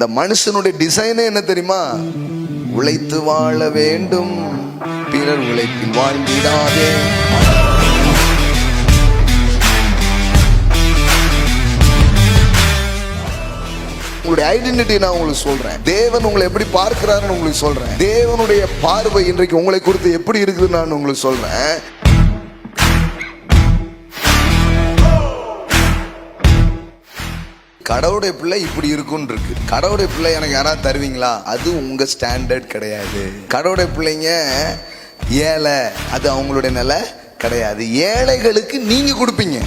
இந்த மனுஷனுடைய டிசைனே என்ன தெரியுமா? உழைத்து வாழ வேண்டும். பிறர் உழைப்பில் வாழ்ந்திடாதே. உங்களுடைய ஐடென்டிட்டி நான் உங்களுக்கு சொல்றேன். தேவன் உங்களை எப்படி பார்க்கிறாருன்னு உங்களுக்கு சொல்றேன். தேவனுடைய பார்வை இன்றைக்கு உங்களை குறித்து எப்படி இருக்குதுன்னு நான் உங்களுக்கு சொல்றேன். கடவுளுடைய பிள்ளை இப்படி இருக்கும்னு இருக்கு கடவுளுடைய பிள்ளை எனக்கு யாராவது தருவீங்களா? அது உங்க ஸ்டாண்டர்ட் கிடையாது. கடவுளுடைய பிள்ளைங்க ஏழை அது அவங்களுடைய நிலை கிடையாது. ஏழைகளுக்கு நீங்க கொடுப்பீங்க.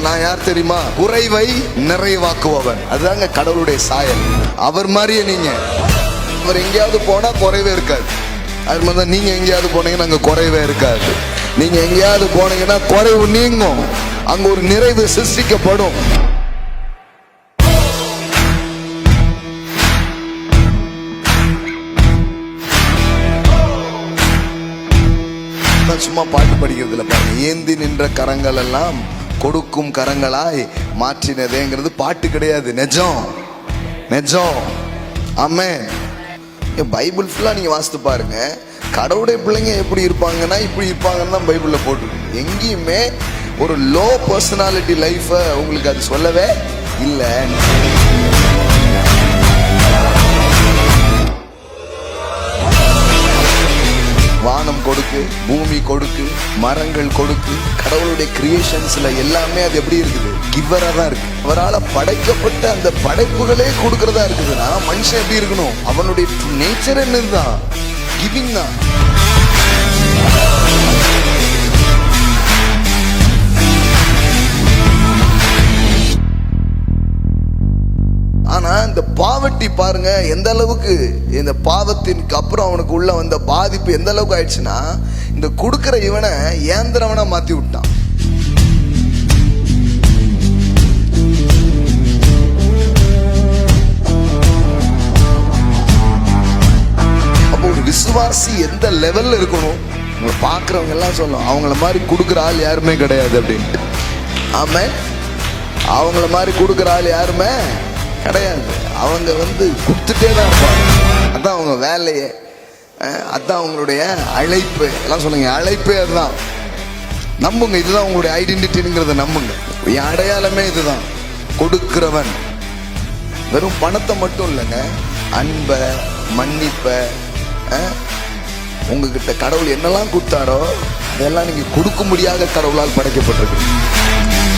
நான் யார் தெரியுமா? குறைவை நிறைவாக்குபவன். அதுதாங்க கடவுளுடைய சாயல். அவர் மாதிரியே நீங்க. அவர் எங்கேயாவது போனா குறைவே இருக்காது. அது மாதிரி தான் நீங்கள் எங்கேயாவது போனீங்கன்னா அங்கே குறைவே இருக்காது. நீங்கள் எங்கேயாவது போனீங்கன்னா குறைவு நீங்கும். அங்கே ஒரு நிறைவு சிருஷ்டிக்கப்படும். சும்மா பாட்டு படிக்கிறதுல பாருங்க. ஏந்தி நின்ற கரங்கள் எல்லாம் கொடுக்கும் கரங்களாய் மாற்றினதேங்கிறது பாட்டு கிடையாது. நிஜம். நிஜம். ஆமே பைபிள் ஃபுல்லாக நீங்கள் வாசித்து பாருங்கள் கடவுளுடைய பிள்ளைங்க எப்படி இருப்பாங்கன்னா இப்படி இருப்பாங்கன்னு தான் பைபிளில் போட்டுருக்கு. எங்கேயுமே ஒரு லோ பர்சனாலிட்டி லைஃப்பை உங்களுக்கு அது சொல்லவே இல்லை கொடுக்கு பூமி கொடுக்கு மரங்கள் கொடுக்கு கடவுளுடைய கிரியேஷன்ஸ்ல எல்லாமே அது எப்படி இருக்குது? கிவரா தான் இருக்கு. அவரால் படைக்கப்பட்ட அந்த படைப்புகளே கொடுக்கறதா இருக்குதுன்னா மனுஷன் எப்படி இருக்கணும்? அவனுடைய நேச்சர் என்னதுதான்? கிவிங் தான். ஆனால் இந்த பாவட்டி பாருங்க எந்த அளவுக்கு இந்த பாவத்திற்கு அப்புறம் அவனுக்கு உள்ள வந்த பாதிப்பு எந்த அளவுக்கு ஆயிடுச்சுன்னா இந்த கொடுக்குற இவனை ஏந்திரவனை மாத்தி விட்டான். அப்போ ஒரு விசுவாசி எந்த லெவல்ல இருக்கணும்? உங்களை பார்க்குறவங்க எல்லாம் சொல்லும் அவங்கள மாதிரி கொடுக்குற ஆள் யாருமே கிடையாது அப்படின்ட்டு. ஆமே அவங்கள மாதிரி கொடுக்குற ஆள் யாருமே கிடையாது. அவங்க வந்து கொடுத்துட்டே தான் இருப்பாங்க. அதான் அவங்க வேலையே. அதுதான் அதான் அவங்களுடைய அழைப்பு. எல்லாம் சொல்லுங்க. அழைப்பே அதுதான். நம்புங்க. இதுதான் உங்களுடைய ஐடென்டிட்டிங்கிறத நம்புங்க. என் அடையாளமே இதுதான். கொடுக்கிறவன். வெறும் பணத்தை மட்டும் இல்லைங்க. அன்பை மன்னிப்பை உங்ககிட்ட கடவுள் என்னெல்லாம் கொடுத்தாரோ அதெல்லாம் நீங்கள் கொடுக்க முடியாத கடவுளால் படைக்கப்பட்டிருக்கு.